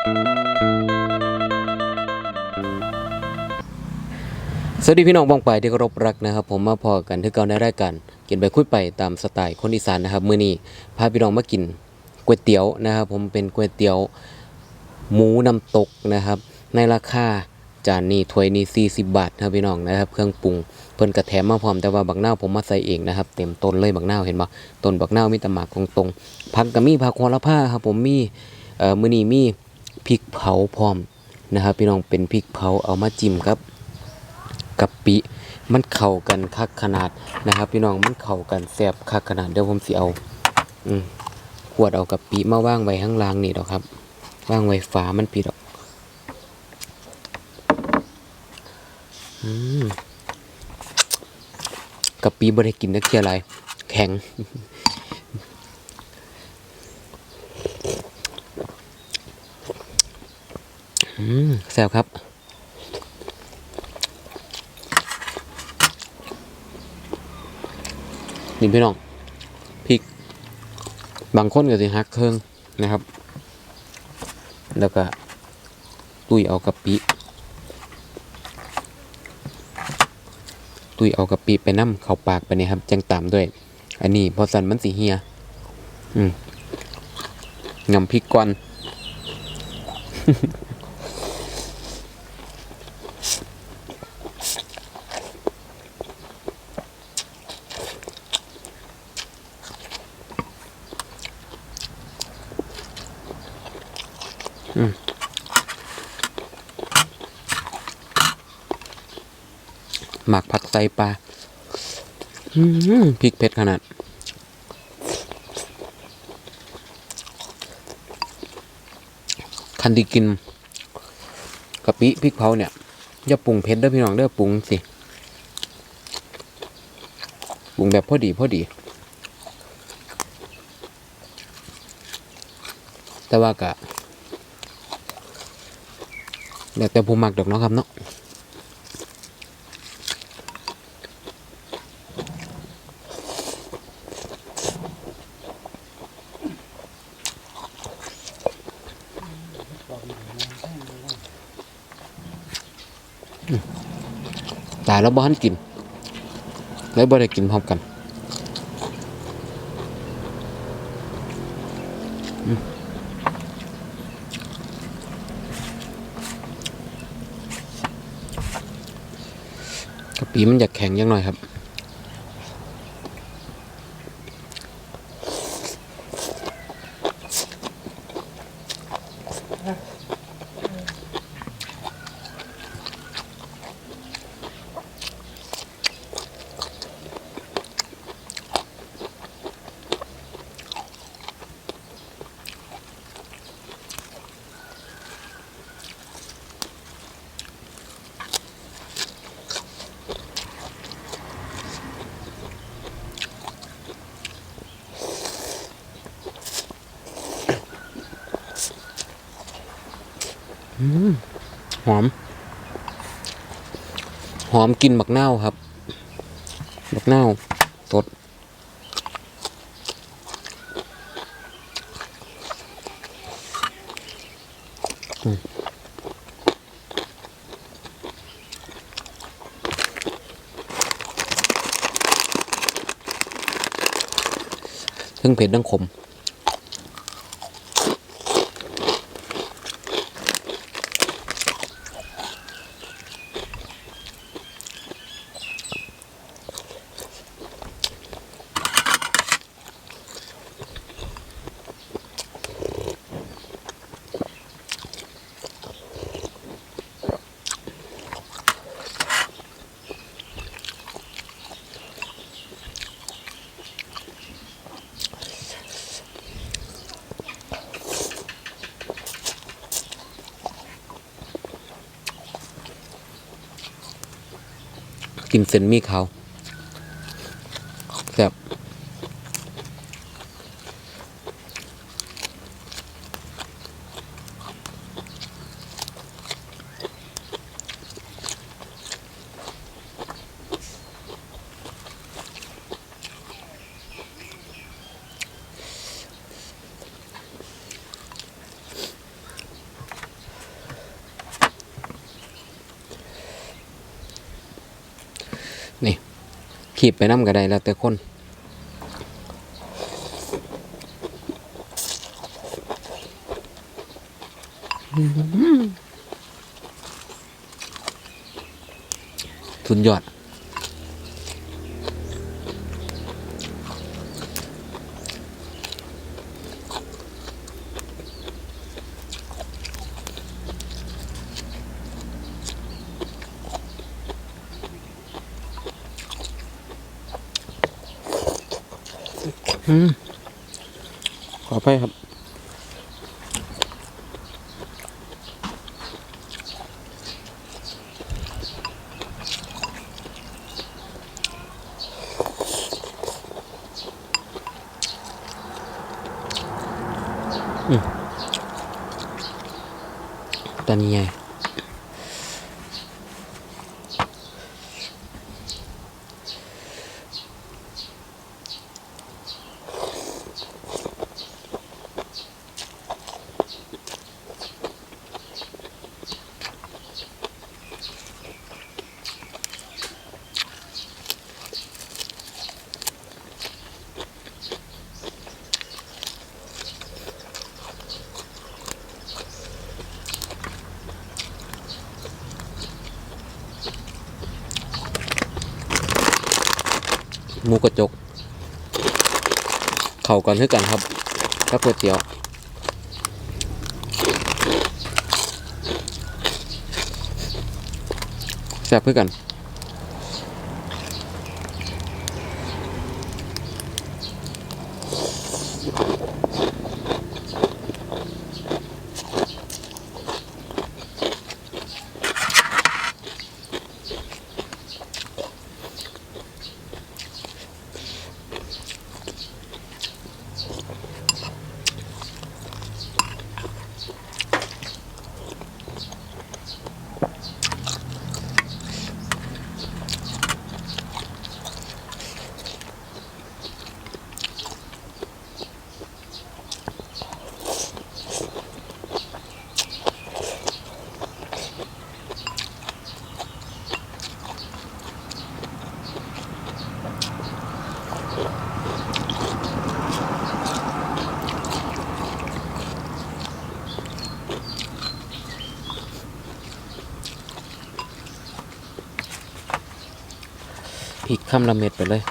สวัสดีพี่น้องบองไปที่เคารพรักนะครับ ผมมาพอกันที่เก่าในรายการกินไปคุยไปตามสไตล์คนอีสานนะครับมื้อนี้พาพี่น้องมากินก๋วยเตี๋ยวนะครับ ผมเป็นก๋วยเตี๋ยวหมูน้ำตกนะครับ ในราคาจานนี้ถ้วยนี้40 บาทนะครับพี่น้องนะครับ เครื่องปรุงเพิ่นกระแถมมาพร้อมแต่ว่าบักหน้าผมมาใส่เองนะครับ เต็มต้นเลยบักหน้าเห็นบ่ต้นบักหน้ามีแตหมากตรงๆผักก็มีผักโหระพาครับ ผมมีเอ่อมื้อนี้มี พริกเผาพร้อมนะครับ พี่น้องเป็นพริกเผาเอามาจิ้มครับกะปิมันเข้ากันคักขนาดนะครับ พี่น้องมันเข้ากันแซ่บคักขนาดเดี๋ยวผมสิเอาอืมขวดเอากะปิมาว่างไว้ข้างล่างนี่ดอกครับว่างไว้ฝามันปิดออกอืมกะปิบ่ได้กินนักเที่ยอะไรแข็ง อืมแซ่บครับนี่พี่น้องพริก บางคนก็สิหักเครื่องนะครับ แล้วก็ตุยเอากะปิตุยเอากะปิไปน้ำเข้าปากไปเนี่ยครับ จังตามด้วย อันนี้พอสันมันสีเฮีย อืมงำพริกก่อน หมักผักใส่ปลาพริกเผ็ดขนาด คันที่กินกะปิพริกเผาเนี่ยอย่าปรุงเผ็ดเด้อพี่น้องเด้อปรุงสิปรุงแบบพอดีพอดี แต่ว่ากะ แล้วแต่ผู้มักดอกเนาะครับเนาะตายแล้วบ้านกิน แล้วบ่ได้กินพร้อมกัน กะปิมันอยากแข็งยังหน่อยครับ หอม หอมกินบักเน่าครับ บักเน่าสดทั้งเผ็ดทั้งขมินเซนมีเขาแบบ นี่ขีบไปน้ำก็ได้แล้วแต่คนสุดยอด อืมขอไปครับตอนนี้ไง ห มูกระจก เข่าก่อนคือกันครับถ้าก๋วยเตี๋ยวแซ่บเพื่อกัน ริกคำละเม็ดไปเลย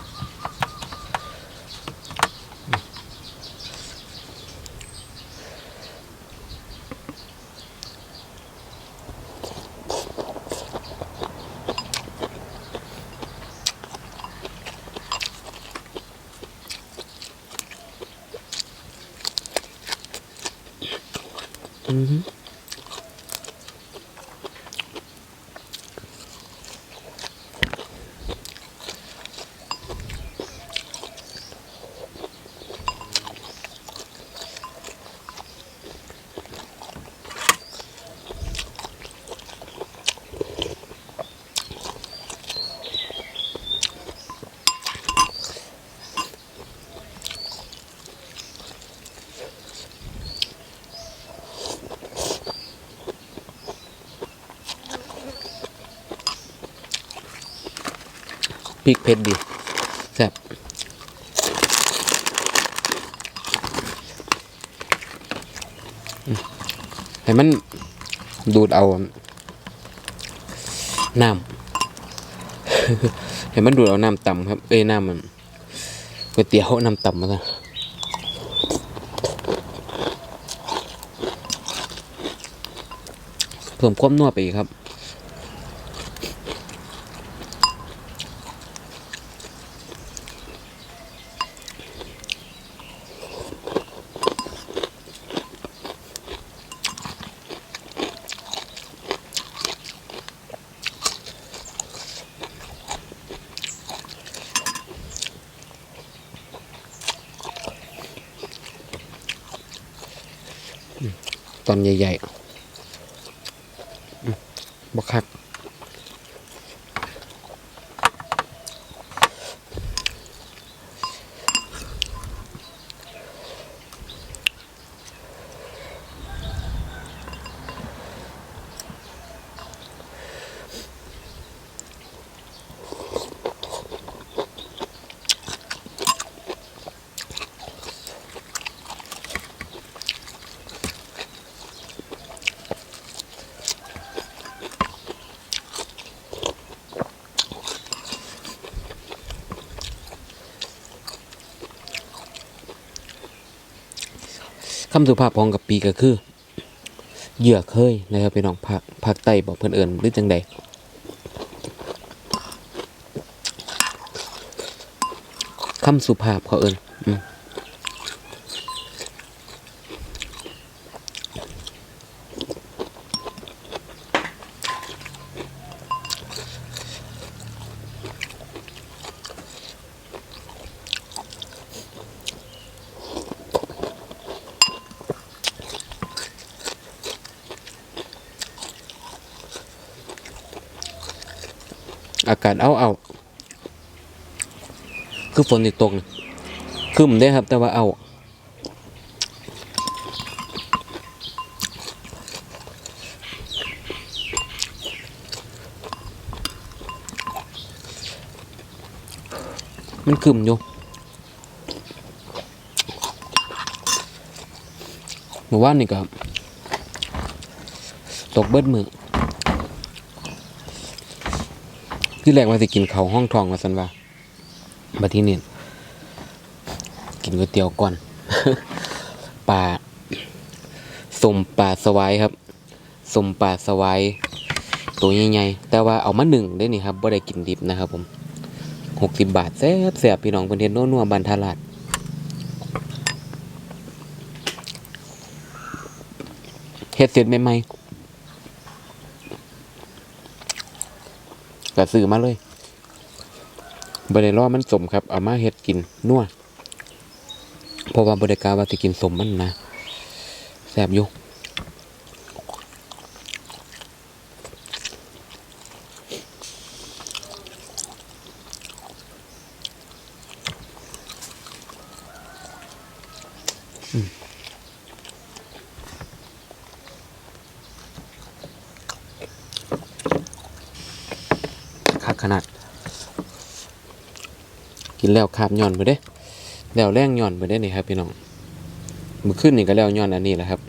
อือ ริกเผ็ดดีแซ่บให้มันดูดเอาน้ำให้มันดูดเอาน้ำต่ำครับ เอ้ยน้ำมันก๋วยเตี๋ยวน้ำต่ำมาซะเพิ่มความนัวไปอีกครับ ตอนใหญ่ๆบักคักำสุภาพของกับปีก็คือ เหยื่อเคยนะครับพี่น้องภาคภาคใต้บอกเพื่อนเอิญหรือจังใดคำสุภาพเขาเอิญอืม อากาศเอาเอาคือฝนติดตกคือผมได้ครับ แต่ว่าเอามันคึมอยู่เมื่อวานนี่ก็ตกเบิดมือ ที่แรกว่าสิกินเขาห้องทองมาสันว่าบัดที่นี่กินก๋วยเตี๋ยวก่อนปลาสมปลาสวายครับสมปลาสวายตัวใหญ่ๆแต่ว่าเอามาหนึ่งได้นี่ครับบ่ได้กินดิบนะครับ ผมหกสิบบาทแซ่บแซ่บพี่น้องเพิ่นเฮ็ดนัวบันทาลาดเฮ็ดเสร็จใหม่ๆ ก็ซื้อมาเลยบ่ได้รอมันสมครับเอามาเฮ็ดกินนัวเพราะว่าบริการว่าสิกินสมมันนะแซ่บอยู่ ขนาด กินแล้วคาบย่อนไปเด้แล้วแรงย่อนไปได้นี่ครับพี่น้องมือขึ้นนี่ก็แล้วย่อนอันนี้แหละครับ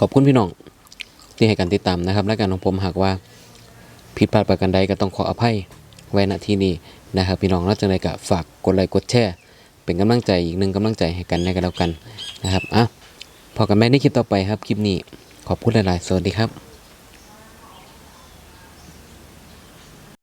ขอบคุณพี่น้องที่ให้การติดตามนะครับและการของผมหากว่าผิดพลาดประการใดก็ต้องขออภัยไว้ณที่นี้นะครับ พี่น้องแล้วจังไดก็ฝากกดไลค์กดแชร์เป็นกำลังใจอีกหนึ่งกำลังใจให้กันในกันแล้วกันนะครับอะพอกันแม่ในคลิปต่อไปครับคลิปนี้ขอบคุณหลาย ๆ สวัสดีครับ